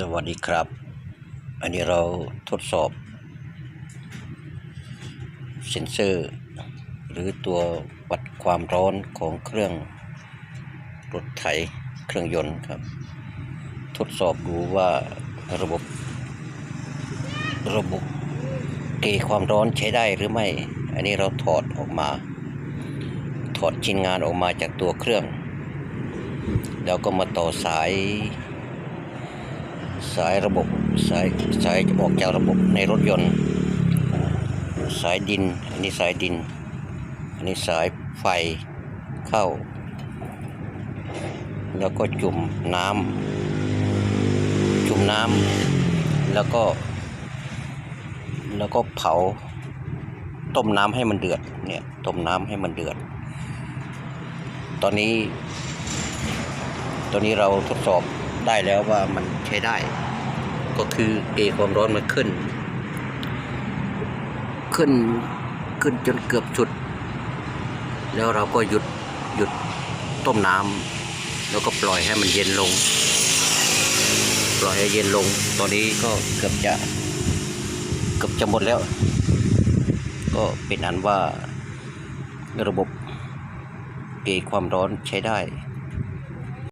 สวัสดีครับ อันนี้เราทดสอบ เซ็นเซอร์ หรือตัววัดความร้อนของเครื่องรถไถเครื่องยนต์ครับ ทดสอบดูว่าระบบ ระบบเกความร้อนใช้ได้หรือไม่ อันนี้เราถอดออกมา ถอดชิ้นงานออกมาจากตัวเครื่อง แล้วก็มาต่อสาย สายระบบสายสายจะออกจากระบบในรถยนต์ สายดิน อันนี้สายดิน อันนี้สายไฟเข้า แล้วก็จุ่มน้ำจุ่มน้ำแล้วก็ แล้วก็เผาต้มน้ำให้มันเดือดเนี่ยต้มน้ำให้มันเดือด ตอนนี้ ตอนนี้เราทดสอบ ได้แล้วว่ามันใช้ได้ ก็คือเอความร้อนมันขึ้น ขึ้นขึ้นจนเกือบจุด แล้วเราก็หยุดหยุดต้มน้ำแล้วก็ปล่อยให้มันเย็นลง ปล่อยให้เย็นลง ตอนนี้ก็เกือบจะเกือบจะหมดแล้ว ก็เป็นอันว่าระบบเกความร้อนใช้ได้